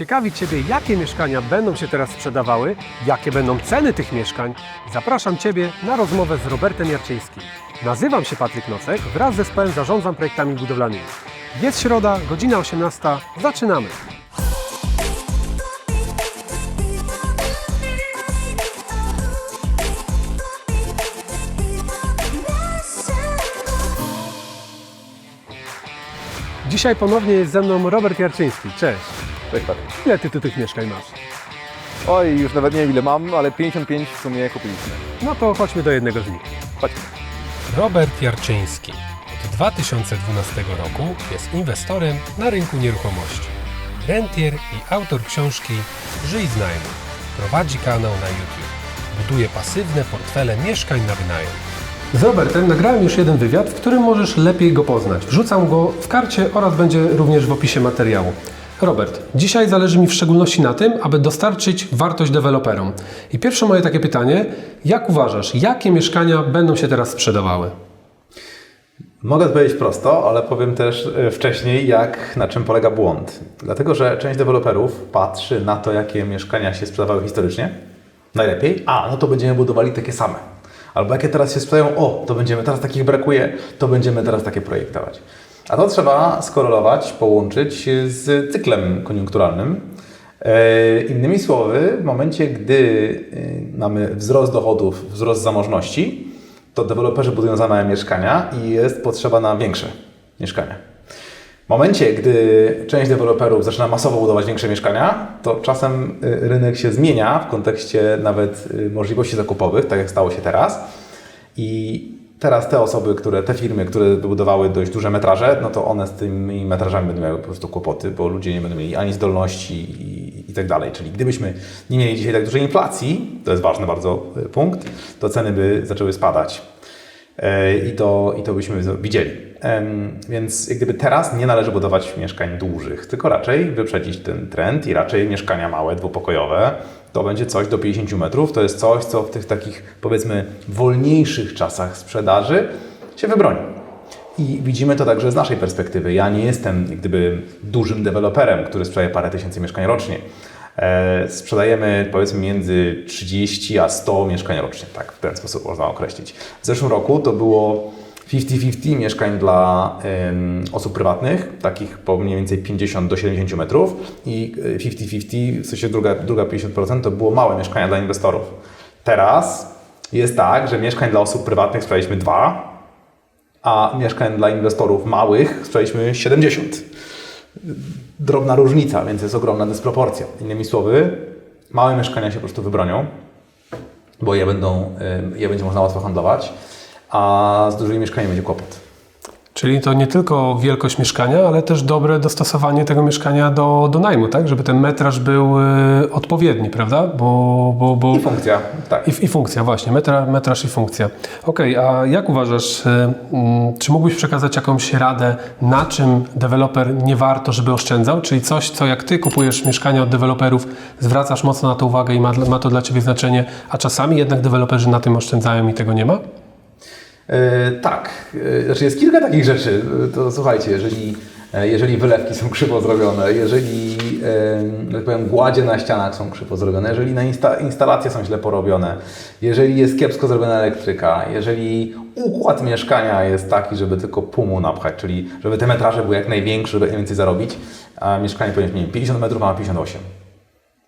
Ciekawi Ciebie, jakie mieszkania będą się teraz sprzedawały, jakie będą ceny tych mieszkań? Zapraszam Ciebie na rozmowę z Robertem Jarczyńskim. Nazywam się Patryk Nocek, wraz z zespołem zarządzam projektami budowlanymi. Jest środa, godzina 18, zaczynamy! Dzisiaj ponownie jest ze mną Robert Jarczyński. Cześć! Cześć Patryk. Ile Ty tu tych mieszkań masz? Oj, już nawet nie wiem ile mam, ale 55 w sumie kupiliśmy. No to chodźmy do jednego z nich. Chodźmy. Robert Jarczyński od 2012 roku jest inwestorem na rynku nieruchomości. Rentier i autor książki Żyj z najmu. Prowadzi kanał na YouTube. Buduje pasywne portfele mieszkań na wynajem. Z Robertem nagrałem już jeden wywiad, w którym możesz lepiej go poznać. Wrzucam go w karcie oraz będzie również w opisie materiału. Robert, dzisiaj zależy mi w szczególności na tym, aby dostarczyć wartość deweloperom. I pierwsze moje takie pytanie, jak uważasz, jakie mieszkania będą się teraz sprzedawały? Mogę odpowiedzieć prosto, ale powiem też e, wcześniej, jak na czym polega błąd. Dlatego, że część deweloperów patrzy na to, jakie mieszkania się sprzedawały historycznie, najlepiej, a no to będziemy budowali takie same. Albo jakie teraz się sprzedają, o, to będziemy, teraz takich brakuje, to będziemy teraz takie projektować. A to trzeba skorelować, połączyć z cyklem koniunkturalnym. E, Innymi słowy, w momencie, gdy e, mamy wzrost dochodów, wzrost zamożności, to deweloperzy budują za małe mieszkania i jest potrzeba na większe mieszkania. W momencie, gdy część deweloperów zaczyna masowo budować większe mieszkania, to czasem y, rynek się zmienia w kontekście nawet możliwości zakupowych, tak jak stało się teraz. I teraz te osoby, które, te firmy, które budowały dość duże metraże, no to one z tymi metrażami będą miały po prostu kłopoty, bo ludzie nie będą mieli ani zdolności i, i tak dalej. Czyli gdybyśmy nie mieli dzisiaj tak dużej inflacji, to jest ważny bardzo y, punkt, to ceny by zaczęły spadać. E, I to, I to byśmy widzieli. Więc jak gdyby teraz nie należy budować mieszkań dużych, tylko raczej wyprzedzić ten trend i raczej mieszkania małe, dwupokojowe. To będzie coś do 50 metrów. To jest coś, co w tych takich powiedzmy wolniejszych czasach sprzedaży się wybroni. I widzimy to także z naszej perspektywy. Ja nie jestem gdyby dużym deweloperem, który sprzedaje parę tysięcy mieszkań rocznie. E, sprzedajemy powiedzmy między 30 a 100 mieszkań rocznie, tak w ten sposób można określić. W zeszłym roku to było 50-50 mieszkań dla em, osób prywatnych, takich po mniej więcej 50 do 70 metrów i e, 50-50, w sensie druga, druga 50% to było małe mieszkania dla inwestorów. Teraz jest tak, że mieszkań dla osób prywatnych sprzedaliśmy dwa, a mieszkań dla inwestorów małych sprzedaliśmy 70 drobna różnica, więc jest ogromna dysproporcja. Innymi słowy, małe mieszkania się po prostu wybronią, bo je, będą, y, je będzie można łatwo handlować, a z dużymi mieszkaniami będzie kłopot. Czyli to nie tylko wielkość mieszkania, ale też dobre dostosowanie tego mieszkania do, do najmu, tak? Żeby ten metraż był y, odpowiedni, prawda? Bo, bo, bo... I funkcja, tak. I, I funkcja, właśnie, metra, metraż i funkcja. Okej, a jak uważasz, y, mm, czy mógłbyś przekazać jakąś radę, na czym deweloper nie warto, żeby oszczędzał? Czyli coś, co jak ty kupujesz mieszkania od deweloperów, zwracasz mocno na to uwagę i ma, ma to dla ciebie znaczenie, a czasami jednak deweloperzy na tym oszczędzają i tego nie ma? E, tak, E, znaczy jest kilka takich rzeczy. E, To słuchajcie, jeżeli, jeżeli wylewki są krzywo zrobione, jeżeli jak powiem, gładzie na ścianach są krzywo zrobione, jeżeli na insta instalacje są źle porobione, jeżeli jest kiepsko zrobiona elektryka, jeżeli układ mieszkania jest taki, żeby tylko pumu napchać, czyli żeby te metraże były jak największe, żeby najwięcej zarobić, a mieszkanie powinno mieć 50 metrów, a ma 58.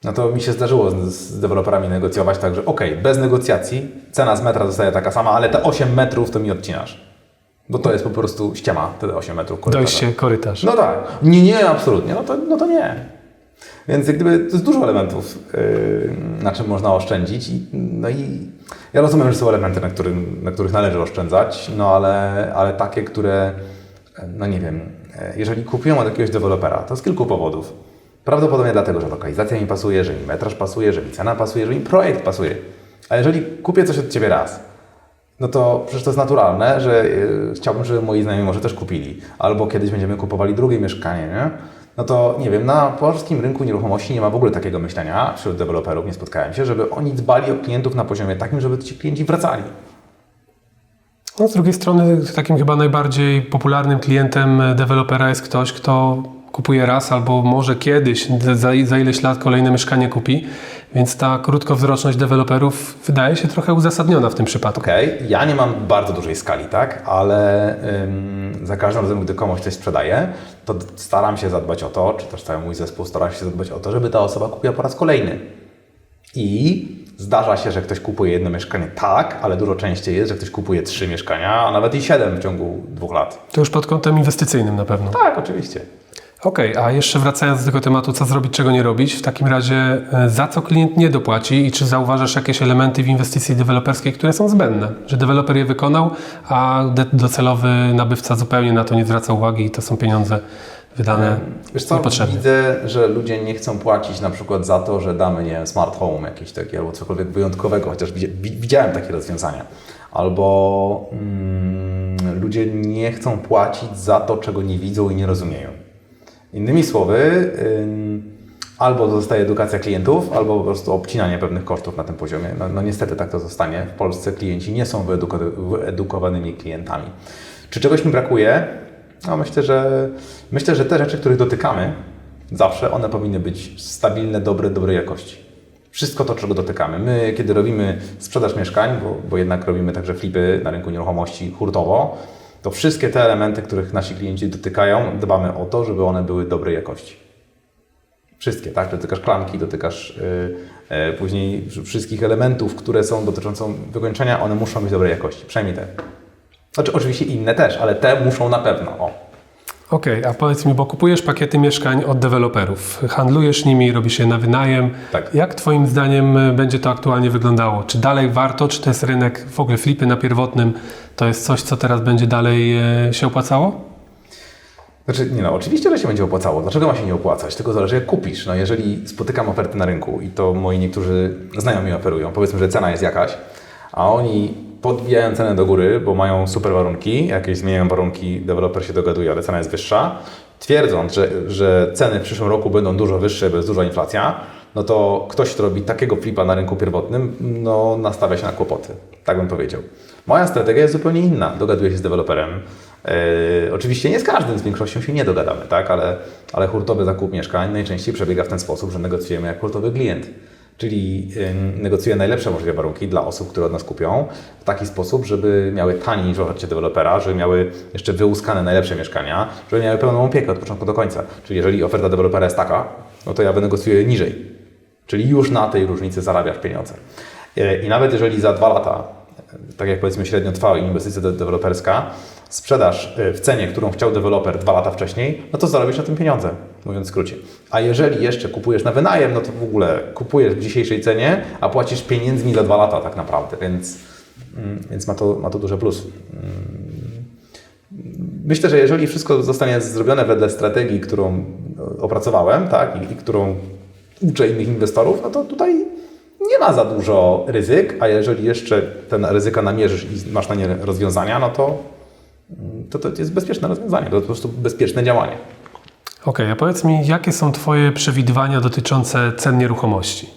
No to mi się zdarzyło z, z deweloperami negocjować tak, że okej, bez negocjacji, cena z metra zostaje taka sama, ale te 8 metrów to mi odcinasz. Bo to jest po prostu ściema, te 8 metrów korytarza. Dojście korytarz. No tak. Nie, nie, absolutnie. No to, no to nie. Więc jak gdyby to jest dużo elementów, yy, na czym można oszczędzić. I, no i ja rozumiem, że są elementy, na, którym, na których należy oszczędzać, no ale, ale takie, które, no nie wiem, e, jeżeli kupują od jakiegoś dewelopera, to z kilku powodów. Prawdopodobnie dlatego, że lokalizacja mi pasuje, że mi metraż pasuje, że mi cena pasuje, że mi projekt pasuje. A jeżeli kupię coś od Ciebie raz, no to przecież to jest naturalne, że y, chciałbym, żeby moi znajomi może też kupili. Albo kiedyś będziemy kupowali drugie mieszkanie, nie? No to nie wiem, na polskim rynku nieruchomości nie ma w ogóle takiego myślenia wśród deweloperów, nie spotkałem się, żeby oni dbali o klientów na poziomie takim, żeby ci klienci wracali. No, z drugiej strony takim chyba najbardziej popularnym klientem e, dewelopera jest ktoś, kto kupuje raz albo może kiedyś, za, za ileś lat kolejne mieszkanie kupi, więc ta krótkowzroczność deweloperów wydaje się trochę uzasadniona w tym przypadku. Okej, ja nie mam bardzo dużej skali, tak? Ale ym, za każdym razem, gdy komuś coś sprzedaję, to staram się zadbać o to, czy też cały mój zespół stara się zadbać o to, żeby ta osoba kupiła po raz kolejny. I zdarza się, że ktoś kupuje jedno mieszkanie tak, ale dużo częściej jest, że ktoś kupuje trzy mieszkania, a nawet i siedem w ciągu dwóch lat. To już pod kątem inwestycyjnym na pewno. Tak, oczywiście. Okej, a jeszcze wracając do tego tematu, co zrobić, czego nie robić, w takim razie e, za co klient nie dopłaci i czy zauważasz jakieś elementy w inwestycji deweloperskiej, które są zbędne, że deweloper je wykonał, a docelowy nabywca zupełnie na to nie zwraca uwagi i to są pieniądze wydane Wiesz co, niepotrzebnie. widzę, że ludzie nie chcą płacić na przykład za to, że damy, nie wiem, smart home jakieś takie albo cokolwiek wyjątkowego, chociaż widzi- wi- widziałem takie rozwiązania. Albo mm, ludzie nie chcą płacić za to, czego nie widzą i nie rozumieją. Innymi słowy, albo zostaje edukacja klientów, albo po prostu obcinanie pewnych kosztów na tym poziomie. No, no niestety tak to zostanie. W Polsce klienci nie są wyeduko- wyedukowanymi klientami. Czy czegoś mi brakuje? No myślę, że myślę, że te rzeczy, których dotykamy, zawsze one powinny być stabilne, dobre, dobrej jakości. Wszystko to, czego dotykamy. My, kiedy robimy sprzedaż mieszkań, bo, bo jednak robimy także flipy na rynku nieruchomości hurtowo, to wszystkie te elementy, których nasi klienci dotykają, dbamy o to, żeby one były dobrej jakości. Wszystkie, tak? Dotykasz klamki, dotykasz yy, później wszystkich elementów, które są dotyczącą wykończenia, one muszą być dobrej jakości. Przynajmniej te. Znaczy, oczywiście inne też, ale te muszą na pewno. O. Okej, a powiedz mi, bo kupujesz pakiety mieszkań od deweloperów, handlujesz nimi, robisz je na wynajem. Tak. Jak Twoim zdaniem e, będzie to aktualnie wyglądało? Czy dalej warto, czy to jest rynek, w ogóle flipy na pierwotnym, to jest coś, co teraz będzie dalej e, się opłacało? Znaczy, nie no, oczywiście, że się będzie opłacało. Dlaczego ma się nie opłacać? Tylko zależy jak kupisz. No jeżeli spotykam oferty na rynku i to moi niektórzy znajomi oferują, powiedzmy, że cena jest jakaś, a oni podbijają cenę do góry, bo mają super warunki, jakieś zmieniają warunki, deweloper się dogaduje, ale cena jest wyższa, twierdząc, że, że ceny w przyszłym roku będą dużo wyższe, bo jest duża inflacja, no to ktoś, kto robi takiego flipa na rynku pierwotnym, no nastawia się na kłopoty. Tak bym powiedział. Moja strategia jest zupełnie inna. Dogaduję się z deweloperem. Yy, oczywiście nie z każdym, z większością się nie dogadamy, tak? ale, ale hurtowy zakup mieszkań najczęściej przebiega w ten sposób, że negocjujemy jak hurtowy klient. Czyli negocjuję najlepsze możliwe warunki dla osób, które od nas kupią, w taki sposób, żeby miały taniej niż w ofercie dewelopera, żeby miały jeszcze wyłuskane najlepsze mieszkania, żeby miały pełną opiekę od początku do końca. Czyli jeżeli oferta dewelopera jest taka, no to ja wynegocjuję niżej. Czyli już na tej różnicy zarabiasz pieniądze. Yy, I nawet jeżeli za dwa lata tak jak powiedzmy średnio trwa inwestycja de- deweloperska, sprzedaż y, w cenie, którą chciał deweloper dwa lata wcześniej, no to zarobisz na tym pieniądze, mówiąc w skrócie. A jeżeli jeszcze kupujesz na wynajem, no to w ogóle kupujesz w dzisiejszej cenie, a płacisz pieniędzmi za dwa lata tak naprawdę, więc, mm, więc ma, to, ma to duży plus. Mm. Myślę, że jeżeli wszystko zostanie zrobione wedle strategii, którą e, opracowałem, tak, i, i którą uczę innych inwestorów, no to tutaj ma za dużo ryzyk, a jeżeli jeszcze ten ryzyka namierzysz i masz na nie rozwiązania, no to to, to jest bezpieczne rozwiązanie, to po prostu bezpieczne działanie. Okej, a powiedz mi, jakie są Twoje przewidywania dotyczące cen nieruchomości?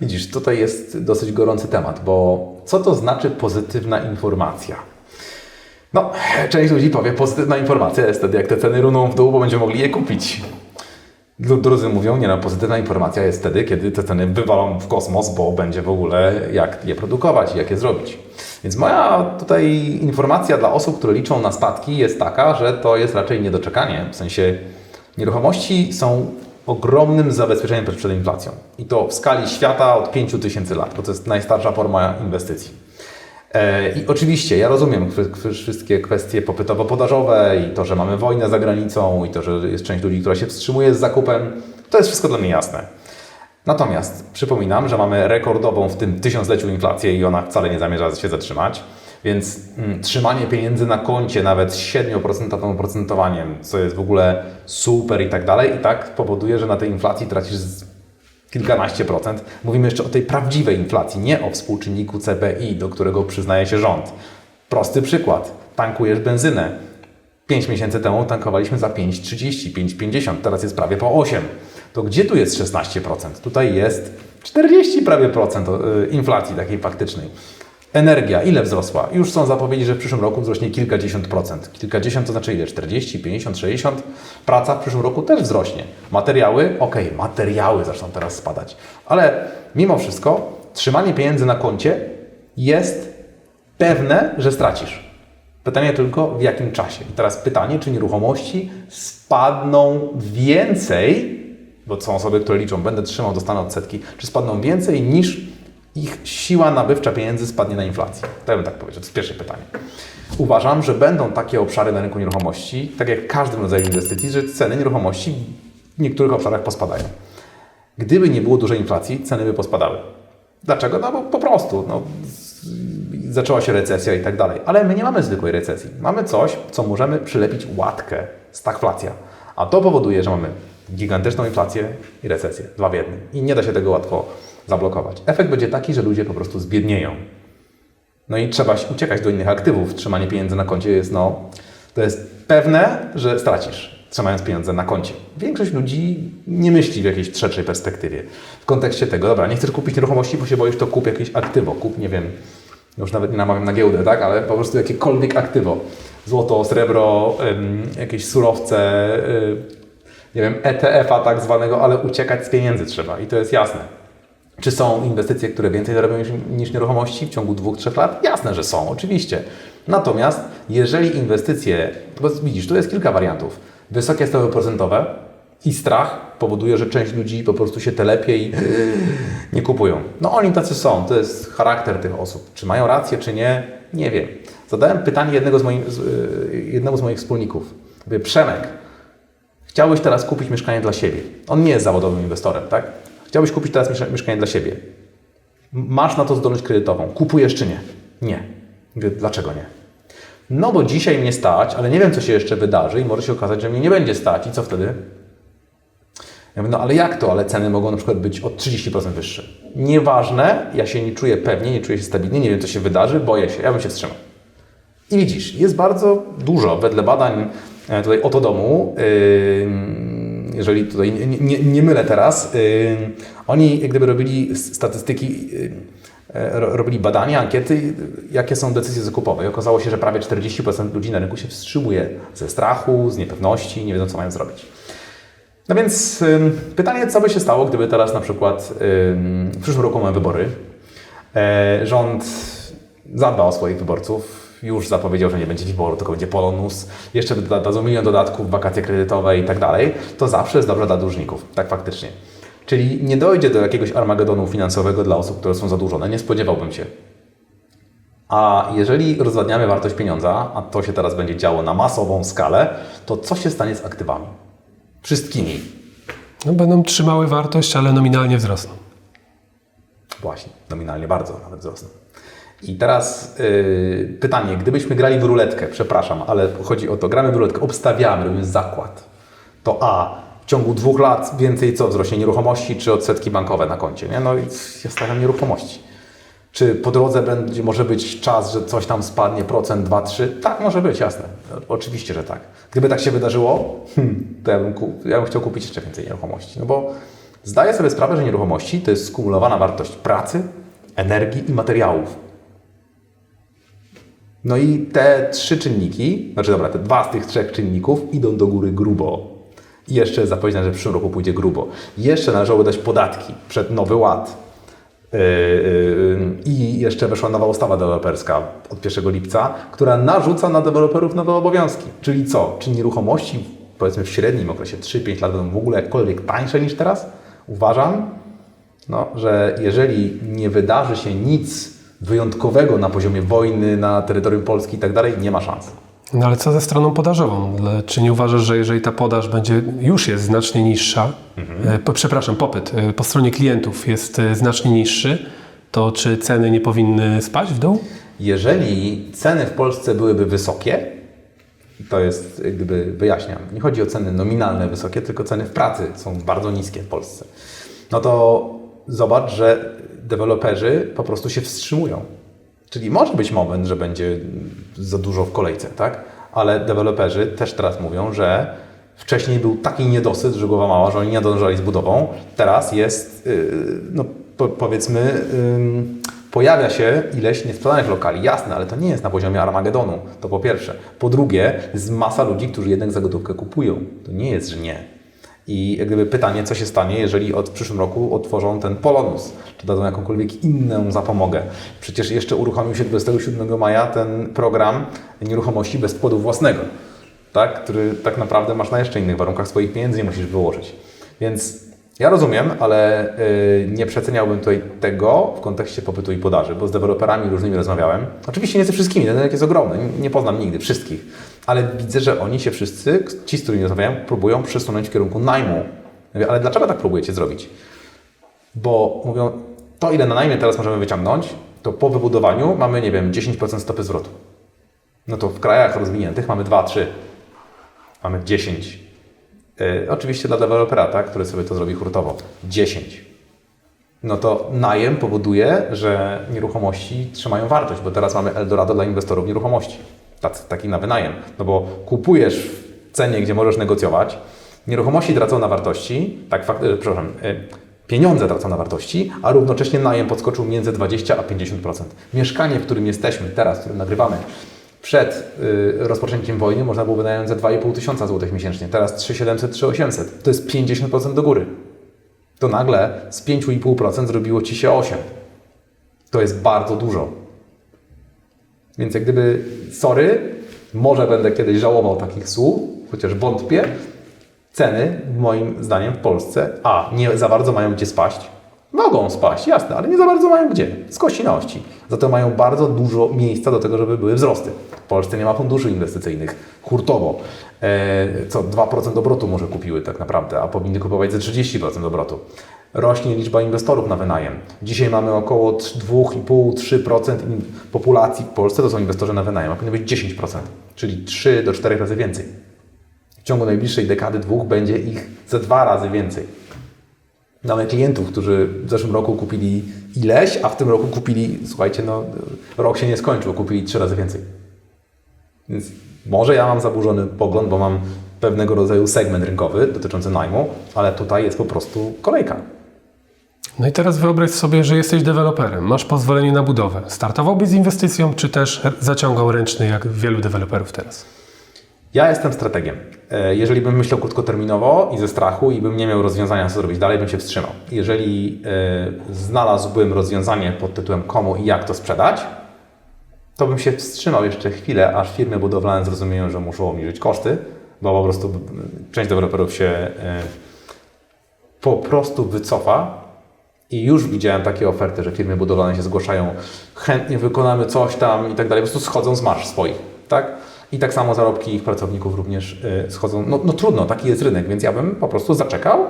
Widzisz, tutaj jest dosyć gorący temat, bo co to znaczy pozytywna informacja? No, część ludzi powie, pozytywna informacja jest wtedy, jak te ceny runą w dół, bo będziemy mogli je kupić. Dru- Drudzy mówią, nie no, pozytywna informacja jest wtedy, kiedy te ceny wywalą w kosmos, bo będzie w ogóle jak je produkować i jak je zrobić. Więc moja tutaj informacja dla osób, które liczą na spadki jest taka, że to jest raczej niedoczekanie. W sensie nieruchomości są ogromnym zabezpieczeniem przed, inflacją. I to w skali świata od 5000 lat, to jest najstarsza forma inwestycji. E, I oczywiście ja rozumiem wszystkie kwestie popytowo-podażowe i to, że mamy wojnę za granicą i to, że jest część ludzi, która się wstrzymuje z zakupem. To jest wszystko dla mnie jasne. Natomiast przypominam, że mamy rekordową w tym tysiącleciu inflację i ona wcale nie zamierza się zatrzymać. Więc mm, trzymanie pieniędzy na koncie nawet z 7% oprocentowaniem, co jest w ogóle super i tak dalej, i tak powoduje, że na tej inflacji tracisz kilkanaście procent. Mówimy jeszcze o tej prawdziwej inflacji, nie o współczynniku CPI, do którego przyznaje się rząd. Prosty przykład. Tankujesz benzynę. 5 miesięcy temu tankowaliśmy za 5,30, 5,50, teraz jest prawie po 8. To gdzie tu jest 16%? Tutaj jest 40 prawie procent y, inflacji takiej faktycznej. Energia, ile wzrosła? Już są zapowiedzi, że w przyszłym roku wzrośnie kilkadziesiąt procent. Kilkadziesiąt to znaczy ile? 40, 50, 60? Praca w przyszłym roku też wzrośnie. Materiały? Okej, materiały zaczną teraz spadać. Ale mimo wszystko trzymanie pieniędzy na koncie jest pewne, że stracisz. Pytanie tylko w jakim czasie. I teraz pytanie, czy nieruchomości spadną więcej, bo są osoby, które liczą, będę trzymał, dostanę odsetki, czy spadną więcej niż ich siła nabywcza pieniędzy spadnie na inflacji? To ja bym tak powiedział. To jest pierwsze pytanie. Uważam, że będą takie obszary na rynku nieruchomości, tak jak w każdym rodzaju inwestycji, że ceny nieruchomości w niektórych obszarach pospadają. Gdyby nie było dużej inflacji, ceny by pospadały. Dlaczego? No bo po prostu. No, zaczęła się recesja i tak dalej. Ale my nie mamy zwykłej recesji. Mamy coś, co możemy przylepić łatkę, stagflacja. A to powoduje, że mamy gigantyczną inflację i recesję. Dwa w jednym. I nie da się tego łatwo zablokować. Efekt będzie taki, że ludzie po prostu zbiednieją. No i trzeba uciekać do innych aktywów. Trzymanie pieniędzy na koncie jest, no, to jest pewne, że stracisz, trzymając pieniądze na koncie. Większość ludzi nie myśli w jakiejś szerszej perspektywie. W kontekście tego, dobra, nie chcesz kupić nieruchomości, bo się boisz, to kup jakieś aktywo, kup, nie wiem, już nawet nie namawiam na giełdę, tak, ale po prostu jakiekolwiek aktywo. Złoto, srebro, jakieś surowce, y, nie wiem, ETF-a tak zwanego, ale uciekać z pieniędzy trzeba i to jest jasne. Czy są inwestycje, które więcej zarobią niż, nieruchomości w ciągu dwóch, trzech lat? Jasne, że są, oczywiście. Natomiast jeżeli inwestycje, bo widzisz, tu jest kilka wariantów. Wysokie stopy procentowe i strach powoduje, że część ludzi po prostu się telepie i nie kupują. No oni tacy są, to jest charakter tych osób. Czy mają rację, czy nie? Nie wiem. Zadałem pytanie jednego z moich, z, y, jednemu z moich wspólników. Mówię, Przemek, Chciałbyś teraz kupić mieszkanie dla siebie. On nie jest zawodowym inwestorem, tak? Chciałbyś kupić teraz mieszka- mieszkanie dla siebie. Masz na to zdolność kredytową. Kupujesz czy nie? Nie. Dlaczego nie? No bo dzisiaj mnie stać, ale nie wiem, co się jeszcze wydarzy i może się okazać, że mnie nie będzie stać. I co wtedy? Ja mówię, no ale jak to? Ale ceny mogą na przykład być o 30% wyższe. Nieważne, ja się nie czuję pewnie, nie czuję się stabilnie, nie wiem, co się wydarzy, boję się, ja bym się wstrzymał. I widzisz, jest bardzo dużo wedle badań e, tutaj oto domu, yy, jeżeli tutaj nie, nie, nie mylę teraz, yy, oni jak gdyby robili statystyki, yy, e, ro- robili badania, ankiety, yy, jakie są decyzje zakupowe. I okazało się, że prawie 40% ludzi na rynku się wstrzymuje ze strachu, z niepewności, nie wiedzą co mają zrobić. No więc pytanie, co by się stało, gdyby teraz na przykład w przyszłym roku mamy wybory. E, rząd zadba o swoich wyborców, już zapowiedział, że nie będzie wyboru, tylko będzie polonus, jeszcze da- dadzą milion dodatków, wakacje kredytowe i tak dalej, to zawsze jest dobrze dla dłużników, tak faktycznie. Czyli nie dojdzie do jakiegoś armagedonu finansowego dla osób, które są zadłużone, nie spodziewałbym się. A jeżeli rozwadniamy wartość pieniądza, a to się teraz będzie działo na masową skalę, to co się stanie z aktywami? Wszystkimi. No, będą trzymały wartość, ale nominalnie wzrosną. Właśnie, nominalnie bardzo nawet wzrosną. I teraz yy, pytanie, gdybyśmy grali w ruletkę, przepraszam, ale chodzi o to, gramy w ruletkę, obstawiamy, robimy zakład, to A, w ciągu dwóch lat więcej co wzrośnie, nieruchomości czy odsetki bankowe na koncie, nie? No i ja stawiam nieruchomości. Czy po drodze będzie, może być czas, że coś tam spadnie, procent, dwa, trzy? Tak, może być, jasne. Oczywiście, że tak. Gdyby tak się wydarzyło, hmm, to ja bym, ja bym chciał kupić jeszcze więcej nieruchomości. No bo zdaję sobie sprawę, że nieruchomości to jest skumulowana wartość pracy, energii i materiałów. No i te trzy czynniki, znaczy dobra, te dwa z tych trzech czynników idą do góry grubo. I jeszcze zapowiedziane, że w przyszłym roku pójdzie grubo. Jeszcze należałoby dać podatki przed nowy ład. Yy, yy, I jeszcze weszła nowa ustawa deweloperska od 1 lipca, która narzuca na deweloperów nowe obowiązki. Czyli co? Czy nieruchomości powiedzmy w średnim okresie 3-5 lat będą w ogóle jakkolwiek tańsze niż teraz? Uważam, no, że jeżeli nie wydarzy się nic wyjątkowego na poziomie wojny, na terytorium Polski i tak dalej, nie ma szans. No ale co ze stroną podażową? Czy nie uważasz, że jeżeli ta podaż będzie już jest znacznie niższa, e, po, przepraszam, popyt e, po stronie klientów jest e, znacznie niższy, to czy ceny nie powinny spaść w dół? Jeżeli ceny w Polsce byłyby wysokie, to jest, gdyby wyjaśniam, nie chodzi o ceny nominalne wysokie, tylko ceny w pracy są bardzo niskie w Polsce, no to zobacz, że deweloperzy po prostu się wstrzymują. Czyli może być moment, że będzie za dużo w kolejce, tak? Ale deweloperzy też teraz mówią, że wcześniej był taki niedosyt, że głowa mała, że oni nie nadążali z budową. Teraz jest, yy, no po, powiedzmy, Pojawia się ileś niesprzedanych lokali, jasne, ale to nie jest na poziomie Armagedonu, to po pierwsze. Po drugie, jest masa ludzi, którzy jednak za gotówkę kupują. To nie jest, że nie. I jak gdyby pytanie, co się stanie, jeżeli od przyszłym roku otworzą ten Polonus, czy dadzą jakąkolwiek inną zapomogę. Przecież jeszcze uruchomił się 27 maja ten program nieruchomości bez wkładu własnego, tak? który tak naprawdę masz na jeszcze innych warunkach swoich pieniędzy nie musisz wyłożyć. Więc ja rozumiem, ale y, nie przeceniałbym tutaj tego w kontekście popytu i podaży, bo z deweloperami różnymi rozmawiałem. Oczywiście nie ze wszystkimi, ten rynek jest ogromny, nie poznam nigdy wszystkich, ale widzę, że oni się wszyscy, ci z którymi rozmawiałem, próbują przesunąć w kierunku najmu. Mówię, ale dlaczego tak próbujecie zrobić? Bo mówią, to ile na najmie teraz możemy wyciągnąć, to po wybudowaniu mamy, nie wiem, 10% stopy zwrotu. No to w krajach rozwiniętych mamy 2-3, mamy 10. Yy, oczywiście dla dewelopera, tak, który sobie to zrobi hurtowo. 10. No to najem powoduje, że nieruchomości trzymają wartość, bo teraz mamy Eldorado dla inwestorów nieruchomości. Taki na wynajem. No bo kupujesz w cenie, gdzie możesz negocjować, nieruchomości tracą na wartości, tak, fakt, e, przepraszam, e, pieniądze tracą na wartości, a równocześnie najem podskoczył między 20 a 50%. Mieszkanie, w którym jesteśmy teraz, w którym nagrywamy, przed y, rozpoczęciem wojny można było wynająć za 2,5 tysiąca złotych miesięcznie, teraz 3700, 3800. To jest 50% do góry. To nagle z 5,5% zrobiło Ci się 8. To jest bardzo dużo. Więc jak gdyby, sorry, może będę kiedyś żałował takich słów, chociaż wątpię. Ceny, moim zdaniem, w Polsce, a nie za bardzo mają gdzie spaść. Mogą spaść, jasne, ale nie za bardzo mają gdzie. Z kości na ości. Za to mają bardzo dużo miejsca do tego, żeby były wzrosty. W Polsce nie ma funduszy inwestycyjnych hurtowo. E, co 2% obrotu może kupiły tak naprawdę, a powinny kupować ze 30% obrotu. Rośnie liczba inwestorów na wynajem. Dzisiaj mamy około 2,5-3% populacji w Polsce to są inwestorzy na wynajem, a powinno być 10%, czyli 3 do 4 razy więcej. W ciągu najbliższej dekady, dwóch będzie ich ze dwa razy więcej. Mamy klientów, którzy w zeszłym roku kupili ileś, a w tym roku kupili, słuchajcie, no rok się nie skończył, kupili trzy razy więcej. Więc może ja mam zaburzony pogląd, bo mam pewnego rodzaju segment rynkowy dotyczący najmu, ale tutaj jest po prostu kolejka. No i teraz wyobraź sobie, że jesteś deweloperem, masz pozwolenie na budowę. Startowałbyś z inwestycją, czy też zaciągał ręczny, jak wielu deweloperów teraz? Ja jestem strategiem. E, Jeżeli bym myślał krótkoterminowo i ze strachu i bym nie miał rozwiązania, co zrobić dalej, bym się wstrzymał. Jeżeli e, znalazłbym rozwiązanie pod tytułem komu i jak to sprzedać, to bym się wstrzymał jeszcze chwilę, aż firmy budowlane zrozumieją, że muszą obniżyć koszty, bo po prostu część deweloperów się e, po prostu wycofa i już widziałem takie oferty, że firmy budowlane się zgłaszają, chętnie wykonamy coś tam i tak dalej, po prostu schodzą z marsz swoich, tak? I tak samo zarobki ich pracowników również y, schodzą. No, no trudno, taki jest rynek, więc ja bym po prostu zaczekał,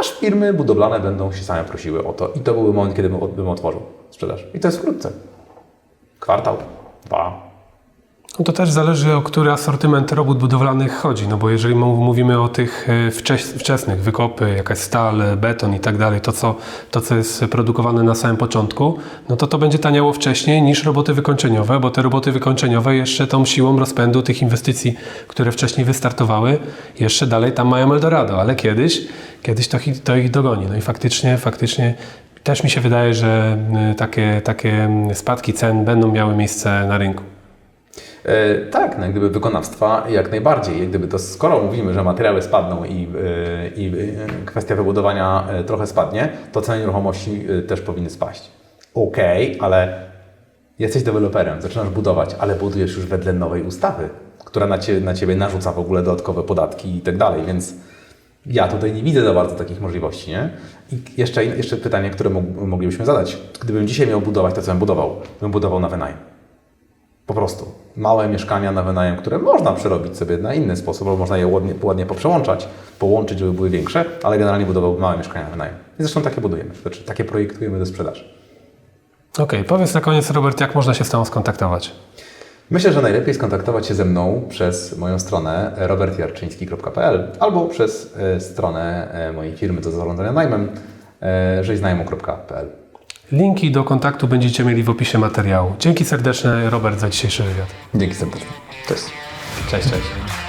aż firmy budowlane będą się same prosiły o to. I to byłby moment, kiedy bym, otworzył sprzedaż. I to jest wkrótce. Kwartał, dwa, to też zależy o który asortyment robót budowlanych chodzi, no bo jeżeli mówimy o tych e, wczesnych, wykopy, jakaś stal, beton i tak dalej, to co, to co jest produkowane na samym początku, no to to będzie taniało wcześniej niż roboty wykończeniowe, bo te roboty wykończeniowe jeszcze tą siłą rozpędu tych inwestycji, które wcześniej wystartowały, jeszcze dalej tam mają Eldorado, ale kiedyś, kiedyś to, to ich dogoni. No i faktycznie, faktycznie też mi się wydaje, że e, takie, takie mm, spadki cen będą miały miejsce na rynku. E, tak, no, jak gdyby wykonawstwa jak najbardziej. Jak gdyby to skoro mówimy, że materiały spadną i, e, i e, kwestia wybudowania trochę spadnie, to ceny nieruchomości też powinny spaść. Okej, ale jesteś deweloperem, zaczynasz budować, ale budujesz już wedle nowej ustawy, która na, na Ciebie narzuca w ogóle dodatkowe podatki i tak dalej, więc ja tutaj nie widzę za bardzo takich możliwości, nie? I jeszcze, jeszcze pytanie, które moglibyśmy zadać. Gdybym dzisiaj miał budować to, co bym budował, bym budował na wynajem. Po prostu. Małe mieszkania na wynajem, które można przerobić sobie na inny sposób, albo można je ładnie, ładnie poprzełączać, połączyć, żeby były większe, ale generalnie budowałbym małe mieszkania na wynajem. I zresztą takie budujemy, znaczy takie projektujemy do sprzedaży. Okej, powiedz na koniec, Robert, jak można się z Tobą skontaktować? Myślę, że najlepiej skontaktować się ze mną przez moją stronę robertjarczyński.pl albo przez e, stronę e, mojej firmy do zarządzania najmem e, rzeźznajmu.pl. Linki do kontaktu będziecie mieli w opisie materiału. Dzięki serdeczne, Robert, za dzisiejszy wywiad. Dzięki serdecznie. Cześć. Cześć, cześć.